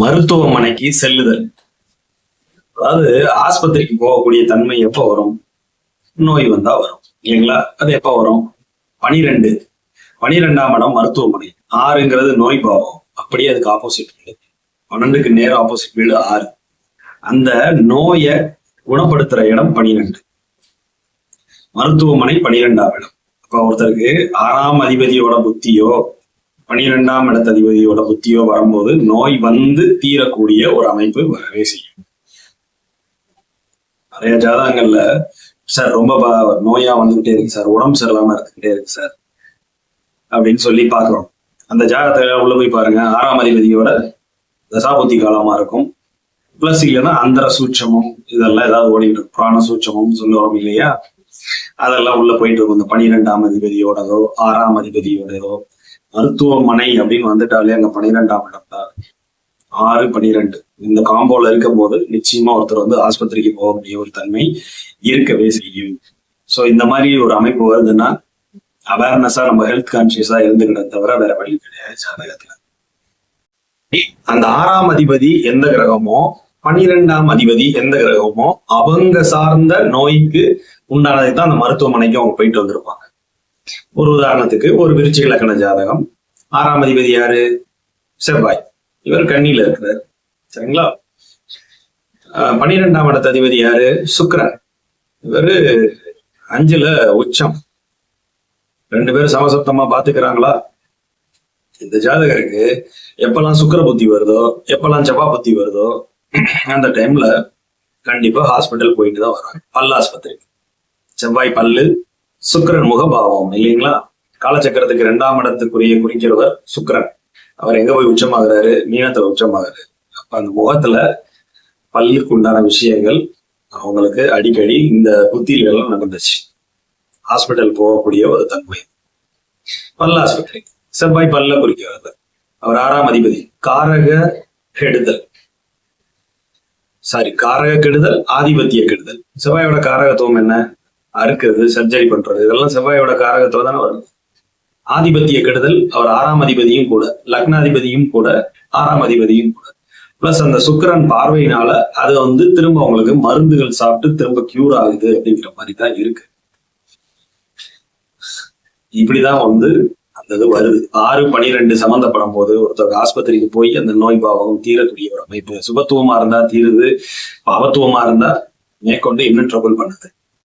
மருத்துவமனைக்கு செல்லுதல். அதாவது ஆஸ்பத்திரிக்கு போகக்கூடிய தன்மை எப்போ வரும்? நோய் வந்தா வரும். இல்லைங்களா? அது எப்போ வரும்? பனிரெண்டு. பனிரெண்டாம் இடம் மருத்துவமனை. ஆறுங்கிறது நோய் பாவம். அப்படியே அதுக்கு ஆப்போசிட் வீடு. பன்னெண்டுக்கு நேர் ஆப்போசிட் வீடு ஆறு. அந்த நோயை குணப்படுத்துற இடம் பனிரெண்டு. மருத்துவமனை பனிரெண்டாம் இடம். அப்ப ஒருத்தருக்கு ஆறாம் அதிபதியோட புத்தியோ பனிரெண்டாம் இடத்ததிபதியோட புத்தியோ வரும்போது நோய் வந்து தீரக்கூடிய ஒரு அமைப்பு வரவே செய்யும். நிறைய ஜாதகங்கள்ல சார் ரொம்ப ப- நோயா வந்துகிட்டே இருக்கு சார் உடம்பு சரியில்லாம இருந்துகிட்டே இருக்கு சார் அப்படின்னு சொல்லி பாக்குறோம் அந்த ஜாதகத்தை உள்ள போய் பாருங்க. ஆறாம் அதிபதியோட தசாபுத்தி காலமா இருக்கும். பிளஸ் இல்லைன்னா அந்தர சூட்சமும் இதெல்லாம் ஏதாவது ஓடிட்டு இருக்கும் புராண சூட்சமும் சொல்லுவோம் இல்லையா? அதெல்லாம் உள்ள போயிட்டு இருக்கும். இந்த பனிரெண்டாம் அதிபதியோடதோ ஆறாம் அதிபதியோடதோ மருத்துவமனை அப்படின்னு வந்துட்டாலே அங்க பனிரெண்டாம் இடம் தான். ஆறு பனிரெண்டு. இந்த காம்போல இருக்கும் போது நிச்சயமா ஒருத்தர் வந்து ஆஸ்பத்திரிக்கு போக ஒரு தன்மை இருக்கவே செய்யும். சோ இந்த மாதிரி ஒரு அமைப்பு வருதுன்னா அவேர்னஸா நம்ம ஹெல்த் கான்சியஸா இருந்துக்கிட்ட தவிர வேற வழி கிடையாது ஜாதகத்துல. அந்த ஆறாம் அதிபதி எந்த கிரகமோ பனிரெண்டாம் அதிபதி எந்த கிரகமோ அவங்க சார்ந்த நோய்க்கு உண்டானதை தான் அந்த மருத்துவமனைக்கு அவங்க போயிட்டு வந்திருப்பாங்க. ஒரு உதாரணத்துக்கு ஒரு விருச்சிக லக்கண ஜாதகம். ஆறாம் அதிபதி யாரு? செவ்வாய். இவர் கண்ணியில இருக்கிறார். சரிங்களா? பன்னிரெண்டாம் இடத்து அதிபதி யாரு? சுக்கரன். இவரு அஞ்சுல உச்சம். ரெண்டு பேரும் சமசப்தமா பாத்துக்கிறாங்களா? இந்த ஜாதகருக்கு எப்பெல்லாம் சுக்கர புத்தி வருதோ எப்பெல்லாம் செவ்வாய் புத்தி வருதோ அந்த டைம்ல கண்டிப்பா ஹாஸ்பிட்டல் போயிட்டு தான் வராங்க. பல் ஆஸ்பத்திரி செவ்வாய் பல்லு சுக்கரன் முகபாவம் இல்லைங்களா? காலச்சக்கரத்துக்கு இரண்டாம் இடத்துக்குரிய குறிக்கிறவர் சுக்கரன். அவர் எங்க போய் உச்சமாகிறாரு? மீனத்துல உச்சமாகிறாரு. அப்ப அந்த முகத்துல பல்லுக்கு உண்டான விஷயங்கள் அவங்களுக்கு அடிக்கடி இந்த புத்தியில் எல்லாம் நடந்துச்சு ஹாஸ்பிட்டல் போகக்கூடிய ஒரு தன்மை பல்ல ஹாஸ்பிட்டல் செவ்வாய் பல்ல குறிக்கிறது அவர் ஆறாம் அதிபதி. காரக கெடுதல். சாரி காரக கெடுதல் ஆதிபத்திய கெடுதல். செவ்வாயோட காரகத்துவம் என்ன? அறுக்கிறது சர்ஜரி பண்றது இதெல்லாம் செவ்வாயோட காரகத்துல தானே வருது ஆதிபத்திய கெடுதல் அவர் ஆறாம் அதிபதியும் கூட லக்னாதிபதியும் கூட ஆறாம் அதிபதியும் கூட. பிளஸ் அந்த சுக்கரன் பார்வையினால அது வந்து திரும்ப அவங்களுக்கு மருந்துகள் சாப்பிட்டு திரும்ப கியூர் ஆகுது அப்படிங்கிற மாதிரி தான் இருக்கு. இப்படிதான் வந்து அந்த இது வருது. ஆறு பனிரெண்டு சம்மந்தப்படும் போது ஒருத்தர் ஆஸ்பத்திரிக்கு போய் அந்த நோய் பாவம் தீரக்கூடிய ஒரு அமைப்பு சுபத்துவமா இருந்தா தீருது பாவத்துவமா இருந்தா மேற்கொண்டு இன்னும் ட்ரபிள் பண்ணுது.